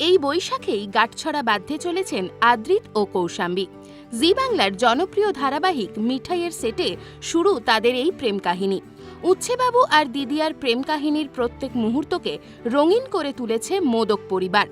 এই বৈশাখেই গাঁটছড়া বাঁধতে চলেছেন আদ্রিত ও কৌশাম্বী। জি বাংলার জনপ্রিয় ধারাবাহিক মিঠাইয়ের সেটে শুরু তাদের এই প্রেম কাহিনী। উচ্ছেবাবু আর দিদিয়ার প্রেম কাহিনীর প্রত্যেক মুহূর্তকে রঙিন করে তুলেছে মোদক পরিবার।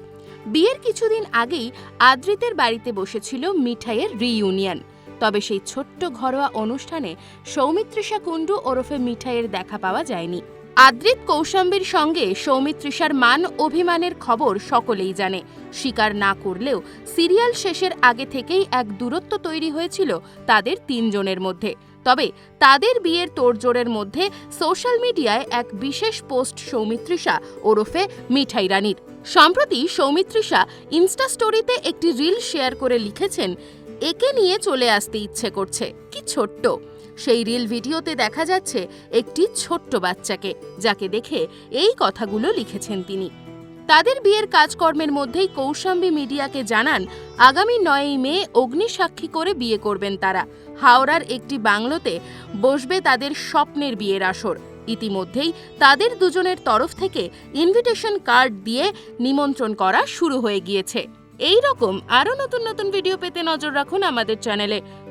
বিয়ের কিছুদিন আগেই আদ্রিতের বাড়িতে বসেছিল মিঠাইয়ের রিইউনিয়ন। তবে সেই ছোট্ট ঘরোয়া অনুষ্ঠানে সৌমিত্রিষা কুণ্ডু ওরফে মিঠাইয়ের দেখা পাওয়া যায়নি। আদ্রিত কৌশাম্বীর সঙ্গে সৌমিত্রিষার মান অভিমানের খবর সকলেই জানে। স্বীকার না করলেও সিরিয়াল শেষের আগে থেকেই এক দূরত্ব তৈরি হয়েছিল তাদের তিনজনের মধ্যে। তবে তাদের বিয়ের তোড়জোড়ের মধ্যে সোশ্যাল মিডিয়ায় এক বিশেষ পোস্ট সৌমিত্রিষা ওরফে মিঠাই রানীর। সম্প্রতি সৌমিত্রিষা ইনস্টা স্টোরিতে একটি রিল শেয়ার করে লিখেছেন, একে নিয়ে চলে আসতে ইচ্ছে করছে। কি ছোট্ট। সেই রিল ভিডিওতে দেখা যাচ্ছে একটি ছোট্ট বাচ্চাকে, যাকে দেখে এই কথাগুলো লিখেছেন তিনি। তাদের বিয়ের কাজকর্মের মধ্যেই কৌশাম্বী মিডিয়াকে জানান, আগামী নয়ই মে অগ্নিসাক্ষী করে বিয়ে করবেন তারা। হাওড়ার একটি বাংলোতে বসবে তাদের স্বপ্নের বিয়ের আসর। ইতিমধ্যেই তাদের দুজনের তরফ থেকে ইনভিটেশন কার্ড দিয়ে নিমন্ত্রণ করা শুরু হয়ে গিয়েছে। এই রকম আরও নতুন নতুন ভিডিও পেতে নজর রাখুন আমাদের চ্যানেলে।